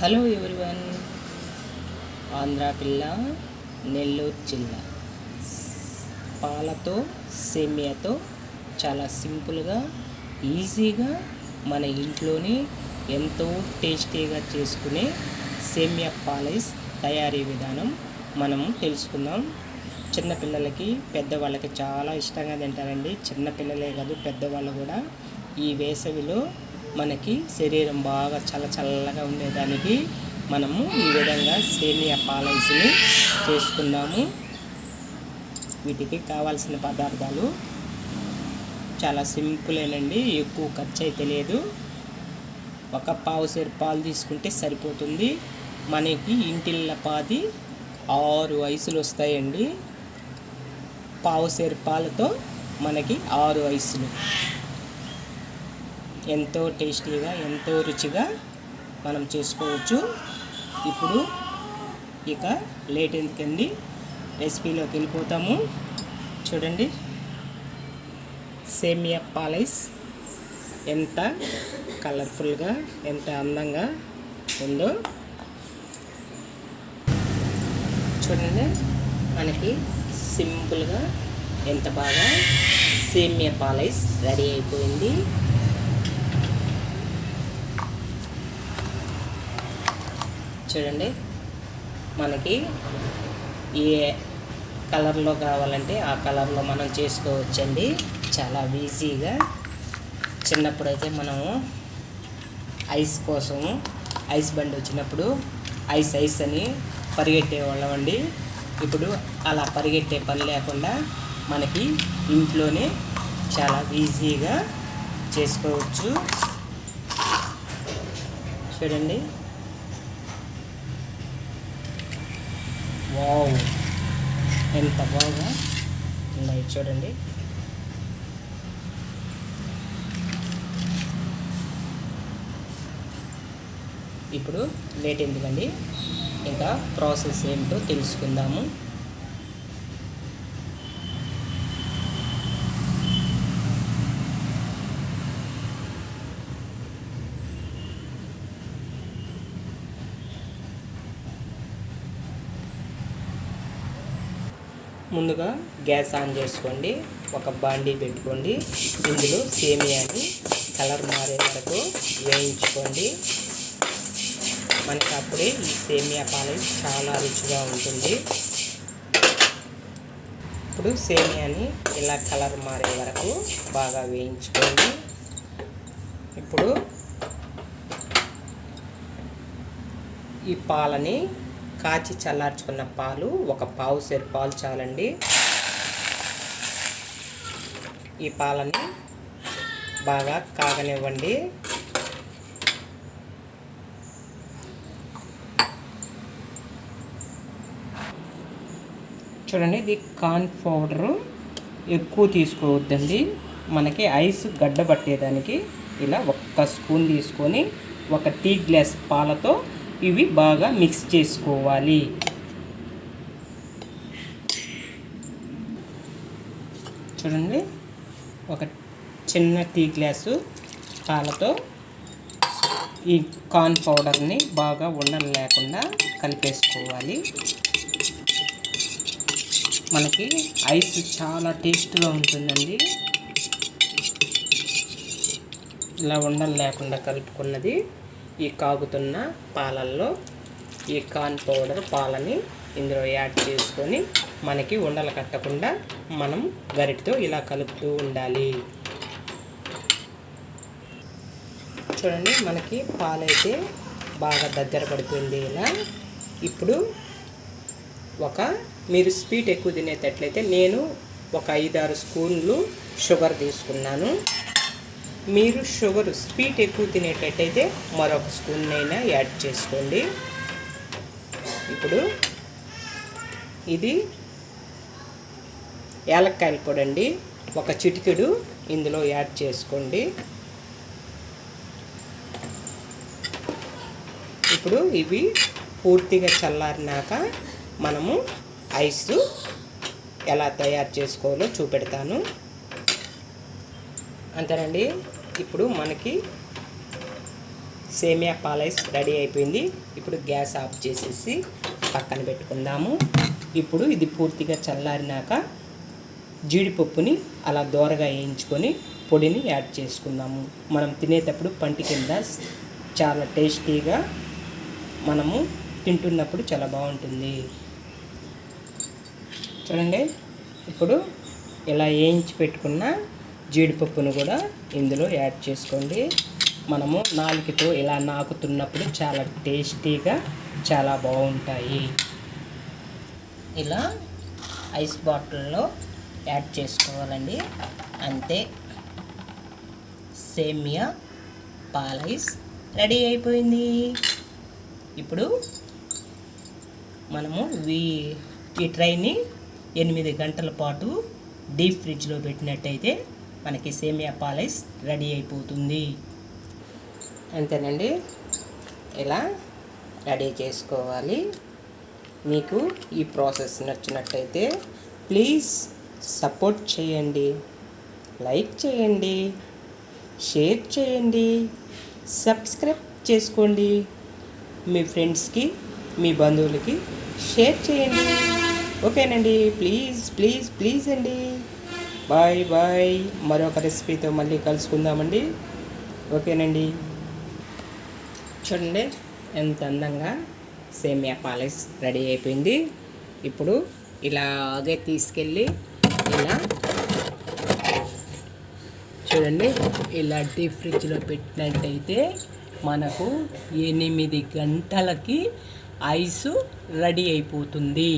Hello everyone. Andhra పిల్ల నెల్లూరు జిల్లా. పాలతో సేమియాతో చాలా సింపుల్గా ఈజీగా మన ఇంట్లోనే ఎంతో టేస్టీగా చేసుకునే సేమియా పాలైస్ తయారీ విధానం మనం తెలుసుకుందాం. చిన్నపిల్లలకి పెద్దవాళ్ళకి చాలా ఇష్టంగా తింటారండి. చిన్నపిల్లలే కాదు పెద్దవాళ్ళు కూడా ఈ వేసవిలో మనకి శరీరం బాగా చల్ల చల్లగా ఉండేదానికి మనము ఈ విధంగా సేమియా పాలైస్ని చేసుకుందాము. వీటికి కావాల్సిన పదార్థాలు చాలా సింపులేనండి ఎక్కువ ఖర్చు అయితే లేదు. ఒక పావు సేరు పాలు తీసుకుంటే సరిపోతుంది. మనకి ఇంటిళ్ళ పాది ఆరు వయసులు వస్తాయండి. పావు సేరు పాలతో మనకి ఆరు వయసులు ఎంతో టేస్టీగా ఎంతో రుచిగా మనం చేసుకోవచ్చు. ఇప్పుడు ఇక లేట్ ఎందుకండి రెసిపీలోకి వెళ్ళిపోతాము. చూడండి. సేమియా పాలైస్ ఎంత కలర్ఫుల్గా ఎంత అందంగా ఉందో. చూడండి. మనకి సింపుల్గా ఎంత బాగా సేమియా పాలైస్ రెడీ అయిపోయింది. చూడండి. మనకి ఏ కలర్లో కావాలంటే ఆ కలర్లో మనం చేసుకోవచ్చండి. చాలా ఈజీగా. చిన్నప్పుడైతే మనము ఐస్ కోసము ఐస్ బండి వచ్చినప్పుడు ఐస్ ఐస్ అని పరిగెట్టే వాళ్ళమండి ఇప్పుడు అలా పరిగెట్టే పని లేకుండా మనకి ఇంట్లోనే చాలా ఈజీగా చేసుకోవచ్చు. చూడండి. వావ్. ఎంత బాగా ఉన్నాయి చూడండి. ఇప్పుడు లేట్ ఎందుకండి? ఇంకా ప్రాసెస్ ఏంటో తెలుసుకుందాము. ముందుగా గ్యాస్ ఆన్ చేసుకోండి ఒక బాండీ పెట్టుకోండి ఇందులో సేమియాని కలర్ మారే వరకు వేయించుకోండి. మనకి అప్పుడే ఈ సేమియా పాలైస్ చాలా రుచిగా ఉంటుంది. ఇప్పుడు సేమియాని ఇలా కలర్ మారే వరకు బాగా వేయించుకోండి. ఇప్పుడు ఈ పాలని కాచి చల్లార్చుకున్న పాలు ఒక పావు సేరు పాలు చాలండి. ఈ పాలని బాగా కాగనివ్వండి. చూడండి ఇది కార్న్ పౌడరు. ఎక్కువ తీసుకోవద్దండి. మనకి ఐస్ గడ్డ పట్టేదానికి ఇలా ఒక్క స్పూన్ తీసుకొని ఒక టీ గ్లాస్ పాలతో ఇవి బాగా మిక్స్ చేసుకోవాలి. చూడండి. ఒక చిన్న టీ గ్లాసు పాలతో ఈ కార్న్ పౌడర్ని బాగా ఉండలు లేకుండా కలిపేసుకోవాలి. మనకి ఐస్ చాలా టేస్ట్గా ఉంటుందండి. ఇలా ఉండలు లేకుండా కలుపుకున్నది. ఈ కాగుతున్న పాలల్లో ఈ కార్న్ పౌడర్ పాలని ఇందులో యాడ్ చేసుకొని మనకి ఉండలు కట్టకుండా మనం గరిటితో ఇలా కలుపుతూ ఉండాలి. చూడండి మనకి పాలైతే బాగా దగ్గర పడిపోయింది ఇలా. ఇప్పుడు ఒక మీరు స్వీట్ ఎక్కువ తినేటట్లయితే నేను ఒక ఐదారు స్పూన్లు షుగర్ తీసుకున్నాను. మీరు షుగర్ స్వీట్ ఎక్కువ తినేటట్టయితే మరొక స్పూన్ అయినా యాడ్ చేసుకోండి. ఇప్పుడు ఇది యాలక్కాయల పొడి అండి. ఒక చిటికెడు ఇందులో యాడ్ చేసుకోండి. ఇప్పుడు ఇవి పూర్తిగా చల్లారినాక మనము ఐస్ ఎలా తయారు చేసుకోవాలో చూపెడతాను. అంతేనండి. ఇప్పుడు మనకి సేమియా పాలైస్ రెడీ అయిపోయింది. ఇప్పుడు గ్యాస్ ఆఫ్ చేసేసి పక్కన పెట్టుకుందాము. ఇప్పుడు ఇది పూర్తిగా చల్లారినాక జీడిపప్పుని అలా దోరగా వేయించుకొని పొడిని యాడ్ చేసుకుందాము. మనం తినేటప్పుడు పంటి కింద చాలా టేస్టీగా మనము తింటున్నప్పుడు చాలా బాగుంటుంది. చూడండి. ఇప్పుడు ఇలా వేయించి పెట్టుకున్న జీడిపప్పును కూడా ఇందులో యాడ్ చేసుకోండి. మనము నాలుగుతో ఇలా నాకుతున్నప్పుడు చాలా టేస్టీగా చాలా బాగుంటాయి. ఇలా ఐస్ బాటిల్లో యాడ్ చేసుకోవాలండి. అంతే. సేమియా పాలైస్ రెడీ అయిపోయింది. ఇప్పుడు మనము ఈ ఈ ట్రైని ఎనిమిది గంటల పాటు డీప్ ఫ్రిడ్జ్లో పెట్టినట్టయితే మనకి సేమియా పాలైస్ రెడీ అయిపోతుంది. అంతేనండి. ఇలా రెడీ చేసుకోవాలి. మీకు ఈ ప్రాసెస్ నచ్చినట్టయితే ప్లీజ్ సపోర్ట్ చేయండి. లైక్ చేయండి. షేర్ చేయండి. సబ్స్క్రైబ్ చేసుకోండి. మీ ఫ్రెండ్స్కి మీ బంధువులకి షేర్ చేయండి. ఓకేనండి. ప్లీజ్ ప్లీజ్ ప్లీజ్ అండి. Bye bye. మరొక రెసిపీతో మళ్ళీ కలుసుకుందామండి. ఓకేనండి. చూడండి ఎంత అందంగా సేమియా పాలెస్ రెడీ అయిపోయింది. ఇప్పుడు ఇలాగే తీసుకెళ్ళి ఇలా చూడండి ఇలా డీప్ ఫ్రిడ్జ్లో పెట్టినట్టయితే మనకు ఎనిమిది గంటలకి ఐసు రెడీ అయిపోతుంది.